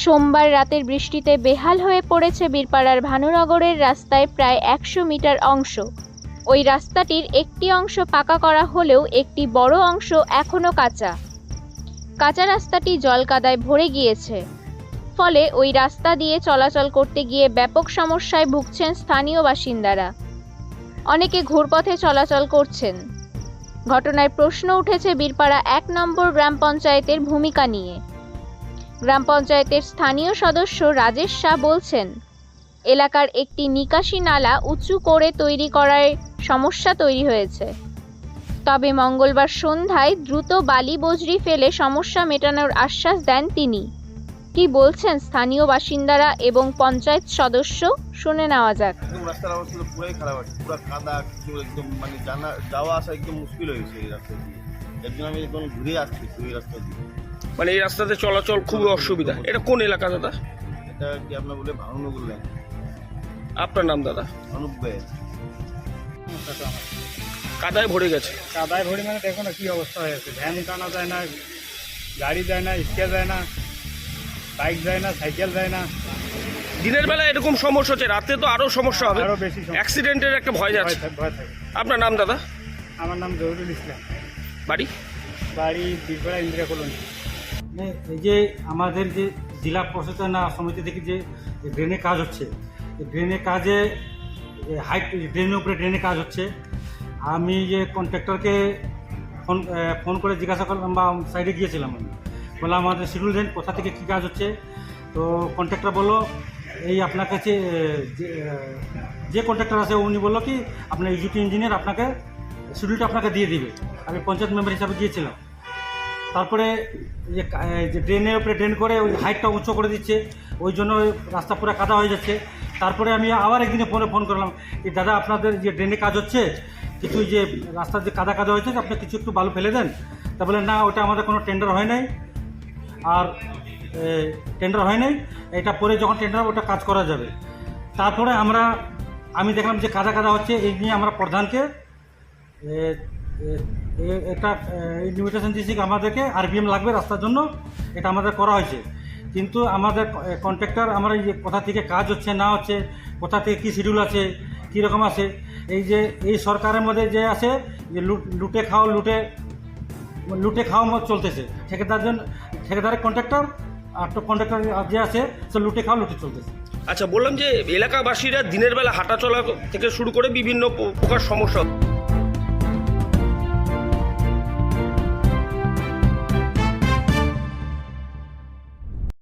সোমবার রাতের বৃষ্টিতে বেহাল হয়ে পড়েছে বীরপাড়ার ভানুনগরের রাস্তায় প্রায় একশো মিটার অংশ। ওই রাস্তাটির একটি অংশ পাকা করা হলেও একটি বড় অংশ এখনও কাঁচা। কাঁচা রাস্তাটি জলকাদায় ভরে গিয়েছে। ফলে ওই রাস্তা দিয়ে চলাচল করতে গিয়ে ব্যাপক সমস্যায় ভুগছেন স্থানীয় বাসিন্দারা। অনেকে ঘুরপথে চলাচল করছেন। ঘটনায় প্রশ্ন উঠেছে বীরপাড়া এক নম্বর গ্রাম পঞ্চায়েতের ভূমিকা নিয়ে। গ্রাম পঞ্চায়েতের স্থানীয় সদস্য রাজেশ শাহ বলছেন, এলাকার একটি নিকাশি নালা উঁচু করে তৈরি করায় সমস্যা তৈরি হয়েছে। তবে মঙ্গলবার সন্ধ্যায় দ্রুত বালি বজরি ফেলে সমস্যা মেটানোর আশ্বাস দেন তিনি। কি বলছেন স্থানীয় বাসিন্দারা এবং পঞ্চায়েত সদস্য? শুনে নেওয়া যাক। রাস্তার অবস্থা তো পুরোই খারাপ আছে পুরো কাদা, একদম মানে যাওয়া আসা একদম মুশকিল হয়েছে এই রাস্তা দিয়ে। এর জন্য আমি একদম ঘুরে আসছি ওই রাস্তা দিয়ে মানে এই রাস্তাতে চলাচল খুবই অসুবিধা। এটা কোন এলাকা দাদা? এটা কি আপনার বলে ভাঙন বললেন আপনার নাম দাদা? অনুপ কাদায় ভরে গেছে। কাদায় ভরি মানে দেখো না কি অবস্থা হয়ে হয়েছে ভ্যান টানা যায় না গাড়ি যায় না স্কে যায় না বাইক যায় না সাইকেল যায় না। দিনের বেলা এরকম সমস্যা হচ্ছে রাতে তো আরও সমস্যা হবে। আরও বেশি অ্যাক্সিডেন্টের একটা ভয় যাচ্ছে। ভয় থাকে। আপনার নাম দাদা? আমার নাম জহুরুল ইসলাম। বাড়ি? বাড়ি বীরপাড়া ইন্দিরা কলোনি। মানে এই যে আমাদের যে জেলা প্রশাসন সমিতি থেকে যে ড্রেনের কাজ হচ্ছে, এই ড্রেনের কাজে হাইট ড্রেনের উপরে ড্রেনের কাজ হচ্ছে। আমি যে কন্ট্রাক্টরকে ফোন ফোন করে জিজ্ঞাসা করলাম বা সাইডে গিয়েছিলাম আমি। বললাম, আমাদের শিডিউল দেন, কোথা থেকে কী কাজ হচ্ছে? তো কন্ট্রাক্টর বলল, এই আপনার কাছে যে যে কন্ট্রাক্টর আছে, উনি বলল কি, আপনার ইউজিটি ইঞ্জিনিয়ার আপনাকে শিডিউলটা আপনাকে দিয়ে দিবে। আমি পঞ্চায়েত মেম্বার হিসাবে গিয়েছিলাম। তারপরে যে ড্রেনের উপরে ড্রেন করে ওই হাইটটা উঁচু করে দিচ্ছে। ওই জন্য রাস্তা পুরো কাদা হয়ে যাচ্ছে। তারপরে আমি আবার একদিনে ফোনে ফোন করলাম যে দাদা, আপনাদের যে ড্রেনে কাজ হচ্ছে, কিছু যে রাস্তার যে কাদা কাদা হয়েছে, আপনি কিছু একটু বালু ফেলে দেন। তা বলে না, ওটা আমাদের কোনো টেন্ডার হয় নাই। আর টেন্ডার হয় নাই। এটা পরে যখন টেন্ডার ওটা কাজ করা যাবে। তারপরে আমরা, আমি দেখলাম যে কাদা কাদা হচ্ছে, এই নিয়ে আমরা প্রধানকে এটা ইনভিটেশন দিয়েছি আমাদেরকে আরবিএম লাগবে রাস্তার জন্য, এটা আমাদের করা হয়েছে। কিন্তু আমাদের কন্ট্রাক্টর আমরা এই যে কোথা থেকে কাজ হচ্ছে, না হচ্ছে, কোথা থেকে কী শিডিউল আছে কীরকম আছে, এই যে, এই সরকারের মধ্যে যে আছে, যে লুট খাও লুটে লুটে খাওয়া মত চলতেছে। ঠেকেদার জন্য ঠিকাদারের কন্ট্রাক্টর আর তো কন্ট্রাক্টর যে আছে, সে লুটে খাওয়া, লুটে চলতেছে। আচ্ছা বললাম যে, এলাকাবাসীরা দিনের বেলা হাঁটা চলা থেকে শুরু করে বিভিন্ন প্রকার সমস্যা